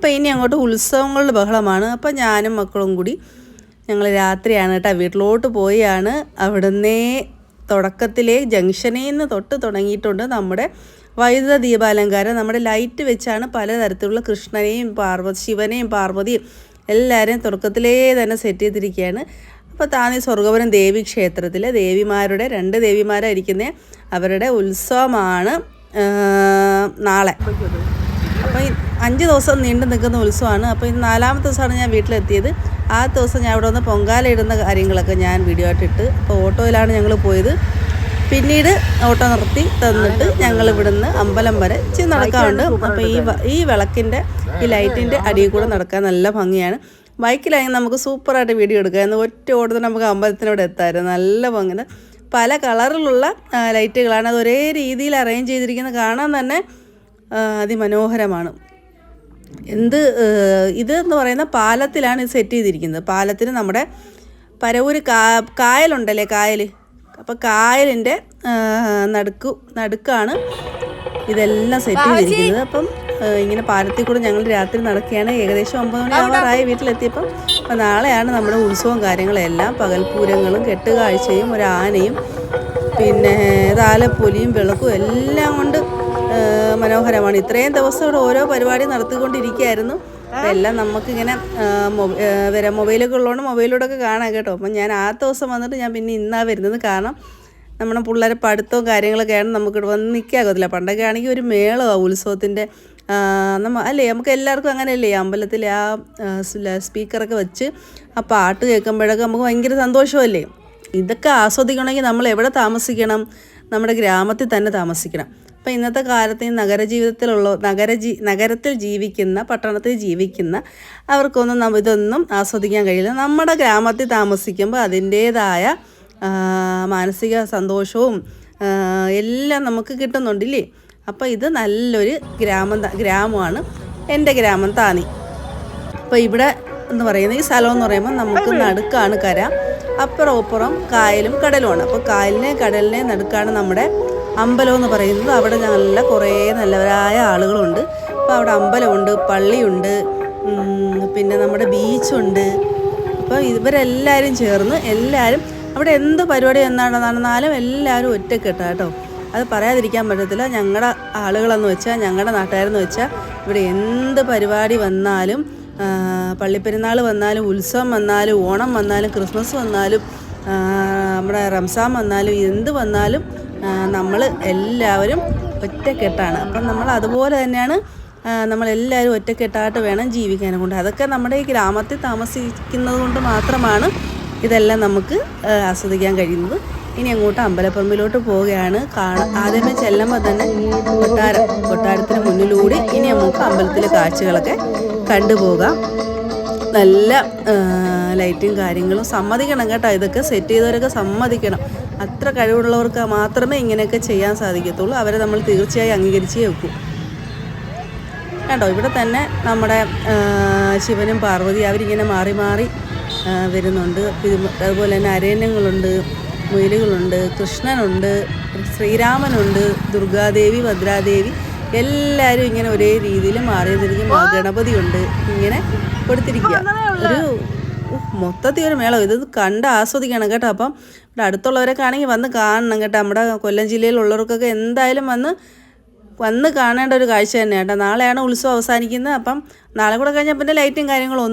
ഇപ്പം ഇനി അങ്ങോട്ട് ഉത്സവങ്ങളുടെ ബഹളമാണ്. അപ്പം ഞാനും മക്കളും കൂടി ഞങ്ങൾ രാത്രിയാണ് കേട്ടോ വീട്ടിലോട്ട് പോയാണ്. അവിടുന്നേ തുടക്കത്തിലെ ജംഗ്ഷനിൽ നിന്ന് തൊട്ട് തുടങ്ങിയിട്ടുണ്ട് നമ്മുടെ വൈദ്യുത ദീപാലങ്കാരം. നമ്മുടെ ലൈറ്റ് വെച്ചാണ് പലതരത്തിലുള്ള കൃഷ്ണനെയും പാർവതി ശിവനെയും പാർവതിയും എല്ലാവരെയും തുടക്കത്തിലേ തന്നെ സെറ്റ് ചെയ്തിരിക്കുകയാണ്. അപ്പോൾ താന്നി സ്വർഗപുരം ദേവി ക്ഷേത്രത്തിലെ ദേവിമാരുടെ രണ്ട് ദേവിമാരായിരിക്കുന്ന അവരുടെ ഉത്സവമാണ് നാളെ. അപ്പോൾ അഞ്ച് ദിവസം നീണ്ടു നിൽക്കുന്ന ഉത്സവമാണ്. അപ്പോൾ ഇന്ന് നാലാമത്തെ ദിവസമാണ് ഞാൻ വീട്ടിലെത്തിയത്. ആ ദിവസം ഞാൻ ഇവിടെ വന്ന് പൊങ്കാല ഇടുന്ന കാര്യങ്ങളൊക്കെ ഞാൻ വീഡിയോ ആയിട്ട് ഇട്ട് അപ്പോൾ ഓട്ടോയിലാണ് ഞങ്ങൾ പോയത്. പിന്നീട് ഓട്ടോ നിർത്തി തന്നിട്ട് ഞങ്ങൾ ഇവിടുന്ന് അമ്പലം വരെ ചെന്ന് നടക്കാറുണ്ട്. അപ്പോൾ ഈ ഈ വിളക്കിന്റെ ഈ ലൈറ്റിന്റെ അടിയിൽ കൂടെ നടക്കാൻ നല്ല ഭംഗിയാണ്. ബൈക്കിലാണെങ്കിൽ നമുക്ക് സൂപ്പറായിട്ട് വീഡിയോ എടുക്കാം. എന്ന് ഒറ്റ ഓട്ടത്തിന് നമുക്ക് അമ്പലത്തിനോട് എത്താമായിരുന്നു. നല്ല ഭംഗി പല കളറിലുള്ള ലൈറ്റുകളാണ്. അത് ഒരേ രീതിയിൽ അറേഞ്ച് ചെയ്തിരിക്കുന്നത് കാണാൻ തന്നെ അതിമനോഹരമാണ്. എന്ത് ഇത് എന്ന് പറയുന്ന പാലത്തിലാണ് ഇത് സെറ്റ് ചെയ്തിരിക്കുന്നത്. പാലത്തിന് നമ്മുടെ പരവൂര് കാ കായലുണ്ടല്ലേ കായൽ അപ്പോൾ കായലിന്റെ നടുക്കു നടുക്കാണ് ഇതെല്ലാം സെറ്റ് ചെയ്തിരിക്കുന്നത്. അപ്പം ഇങ്ങനെ പാലത്തിൽ കൂടെ ഞങ്ങൾ രാത്രി നടക്കുകയാണ്. ഏകദേശം ഒമ്പത് മണി ആവാറായി വീട്ടിലെത്തിയപ്പം. അപ്പം നാളെയാണ് നമ്മുടെ ഉത്സവം കാര്യങ്ങളെല്ലാം. പകൽപൂരങ്ങളും കെട്ടുകാഴ്ചയും ഒരു ആനയും പിന്നെ താലപ്പൊലിയും വിളക്കും എല്ലാം കൊണ്ട് മനോഹരമാണ്. ഇത്രയും ദിവസം ഇവിടെ ഓരോ പരിപാടി നടത്തിക്കൊണ്ടിരിക്കുകയായിരുന്നു. എല്ലാം നമുക്കിങ്ങനെ വരാം മൊബൈലൊക്കെ ഉള്ളതുകൊണ്ട് മൊബൈലിലൂടെ ഒക്കെ കാണാം കേട്ടോ. അപ്പം ഞാൻ ആ ദിവസം വന്നിട്ട് ഞാൻ പിന്നെ ഇന്നാ വരുന്നത് കാരണം നമ്മുടെ പിള്ളേരെ പഠിത്തവും കാര്യങ്ങളൊക്കെയാണ് നമുക്ക് ഇവിടെ വന്ന് നിൽക്കാകത്തില്ല പണ്ടൊക്കെ ആണെങ്കിൽ ഒരു മേളമാണ് ഉത്സവത്തിന്റെ നമ്മ അല്ലേ? നമുക്ക് എല്ലാവർക്കും അങ്ങനെയല്ലേ? അമ്പലത്തിൽ ആ സ്പീക്കറൊക്കെ വെച്ച് ആ പാട്ട് കേൾക്കുമ്പോഴൊക്കെ നമുക്ക് ഭയങ്കര സന്തോഷമല്ലേ? ഇതൊക്കെ ആസ്വദിക്കണമെങ്കിൽ നമ്മൾ എവിടെ താമസിക്കണം? നമ്മുടെ ഗ്രാമത്തിൽ തന്നെ താമസിക്കണം. അപ്പം ഇന്നത്തെ കാലത്ത് ഈ നഗരജീവിതത്തിലുള്ള നഗര ജീ നഗരത്തിൽ ജീവിക്കുന്ന പട്ടണത്തിൽ ജീവിക്കുന്ന അവർക്കൊന്നും ഇതൊന്നും ആസ്വദിക്കാൻ കഴിയില്ല. നമ്മുടെ ഗ്രാമത്തിൽ താമസിക്കുമ്പോൾ അതിന്റേതായ മാനസിക സന്തോഷവും എല്ലാം നമുക്ക് കിട്ടുന്നുണ്ടില്ലേ? അപ്പോൾ ഇത് നല്ലൊരു ഗ്രാമം ഗ്രാമമാണ്. എന്റെ ഗ്രാമം താനി. അപ്പോൾ ഇവിടെ എന്ന് പറയുന്ന ഈ സ്ഥലം എന്ന് പറയുമ്പോൾ നമുക്ക് നടുക്കാണ് കര. അപ്പുറം അപ്പുറം കായലും കടലുമാണ്. അപ്പോൾ കായലിനെ കടലിനെ നടുക്കാണ് നമ്മുടെ അമ്പലം എന്ന് പറയുന്നത് അവിടെ നല്ല കുറേ നല്ലവരായ ആളുകളുണ്ട്. അപ്പോൾ അവിടെ അമ്പലമുണ്ട് പള്ളിയുണ്ട് പിന്നെ നമ്മുടെ ബീച്ചുണ്ട്. അപ്പോൾ ഇവരെല്ലാവരും ചേർന്ന് എല്ലാവരും അവിടെ എന്ത് പരിപാടി എന്താണ് നടന്നാലും എല്ലാവരും ഒറ്റക്കെട്ടാ കേട്ടോ. അത് പറയാതിരിക്കാൻ പറ്റത്തില്ല. ഞങ്ങളുടെ ആളുകളെന്ന് വെച്ചാൽ ഞങ്ങളുടെ നാട്ടുകാരെന്ന് വെച്ചാൽ ഇവിടെ എന്ത് പരിപാടി വന്നാലും പള്ളിപ്പെരുന്നാൾ വന്നാലും ഉത്സവം വന്നാലും ഓണം വന്നാലും ക്രിസ്മസ് വന്നാലും നമ്മുടെ റംസാൻ വന്നാലും എന്ത് വന്നാലും നമ്മൾ എല്ലാവരും ഒറ്റക്കെട്ടാണ്. അപ്പം നമ്മൾ അതുപോലെ തന്നെയാണ് നമ്മളെല്ലാവരും ഒറ്റക്കെട്ടായിട്ട് വേണം ജീവിക്കാനും കൊണ്ട്. അതൊക്കെ നമ്മുടെ ഈ ഗ്രാമത്തിൽ താമസിക്കുന്നത് കൊണ്ട് മാത്രമാണ് ഇതെല്ലാം നമുക്ക് ആസ്വദിക്കാൻ കഴിയുന്നത്. ഇനി അങ്ങോട്ട് അമ്പലപ്പറമ്പിലോട്ട് പോവുകയാണ്. ആദ്യമേ ചെല്ലുമ്പോൾ തന്നെ കൊട്ടാരം കൊട്ടാരത്തിന് മുന്നിലൂടെ ഇനി നമുക്ക് അമ്പലത്തിലെ കാഴ്ചകളൊക്കെ കണ്ടുപോകാം. നല്ല ലൈറ്റും കാര്യങ്ങളും സമ്മതിക്കണം കേട്ടോ. ഇതൊക്കെ സെറ്റ് ചെയ്തവരൊക്കെ സമ്മതിക്കണം. അത്ര കഴിവുള്ളവർക്ക് മാത്രമേ ഇങ്ങനെയൊക്കെ ചെയ്യാൻ സാധിക്കത്തുള്ളൂ. അവരെ നമ്മൾ തീർച്ചയായും അംഗീകരിച്ചേ വെക്കൂ. കേട്ടോ ഇവിടെ തന്നെ നമ്മുടെ ശിവനും പാർവതി അവരിങ്ങനെ മാറി മാറി വരുന്നുണ്ട്. അതുപോലെ തന്നെ അരയന്യങ്ങളുണ്ട് മുയലുകളുണ്ട് കൃഷ്ണനുണ്ട് ശ്രീരാമനുണ്ട് ദുർഗാദേവി ഭദ്രാദേവി എല്ലാവരും ഇങ്ങനെ ഒരേ രീതിയിൽ മാറിയതിരിക്കും ഗണപതി ഉണ്ട്. ഇങ്ങനെ കൊടുത്തിരിക്കുക ഒരു മൊത്തത്തിൽ ഒരു മേളം. ഇത് കണ്ട് ആസ്വദിക്കണം കേട്ടോ. അപ്പം ഇവിടെ അടുത്തുള്ളവരൊക്കെ ആണെങ്കിൽ വന്ന് കാണണം കേട്ടോ. നമ്മുടെ കൊല്ലം ജില്ലയിലുള്ളവർക്കൊക്കെ എന്തായാലും വന്ന് വന്ന് കാണേണ്ട ഒരു കാഴ്ച തന്നെയാണ് കേട്ടോ. നാളെയാണ് ഉത്സവം അവസാനിക്കുന്നത്. അപ്പം നാളെ കൂടെ കഴിഞ്ഞാൽ പിന്നെ ലൈറ്റും കാര്യങ്ങളും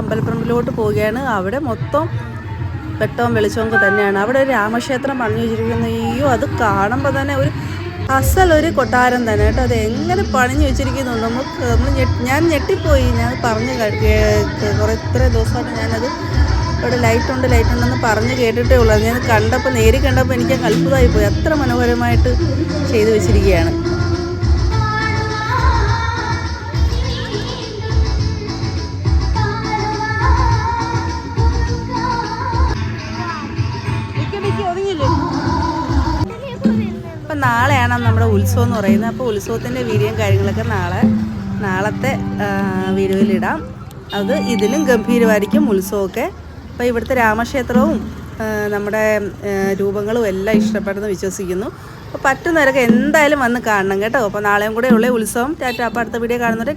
അമ്പലപ്പറമ്പിലോട്ട് പോവുകയാണ്. അവിടെ മൊത്തം വെട്ടവും വെളിച്ചവും തന്നെയാണ്. അവിടെ ഒരു രാമക്ഷേത്രം പണിഞ്ഞു വെച്ചിരിക്കുന്ന. അയ്യോ അത് കാണുമ്പോൾ തന്നെ ഒരു അസലൊരു കൊട്ടാരം തന്നെ കേട്ടോ. അത് എങ്ങനെ പണിഞ്ഞു വെച്ചിരിക്കുന്നു? നമുക്ക് നമ്മൾ ഞാൻ ഞെട്ടിപ്പോയി. ഞാൻ പറഞ്ഞു കുറേ ഇത്ര ദിവസമായിട്ട് ഞാനത് ഇവിടെ ലൈറ്റ് ഉണ്ട് ലൈറ്റ് ഉണ്ടെന്ന് പറഞ്ഞ് കേട്ടിട്ടേ ഉള്ളൂ. ഞാൻ കണ്ടപ്പോൾ നേരി കണ്ടപ്പോൾ എനിക്ക് അത്ഭുതമായി പോയി അത്ര മനോഹരമായിട്ട് ചെയ്തു വെച്ചിരിക്കുകയാണ്. നാളെയാണ് നമ്മുടെ ഉത്സവം എന്ന് പറയുന്നത്. അപ്പോൾ ഉത്സവത്തിന്റെ വീഡിയോയും കാര്യങ്ങളൊക്കെ നാളെ നാളത്തെ വീഡിയോയിലിടാം അത് ഇതിലും ഗംഭീരമായിരിക്കും ഉത്സവമൊക്കെ. അപ്പോൾ ഇവിടുത്തെ രാമക്ഷേത്രവും നമ്മുടെ രൂപങ്ങളും എല്ലാം ഇഷ്ടപ്പെടുന്നു വിശ്വസിക്കുന്നു. അപ്പോൾ പറ്റുന്നവരൊക്കെ എന്തായാലും വന്ന് കാണണം കേട്ടോ. അപ്പോൾ നാളെയും കൂടെ ഉള്ള ഉത്സവം. ടാറ്റ അപ്പോൾ അടുത്ത വീഡിയോ കാണുന്നവരെ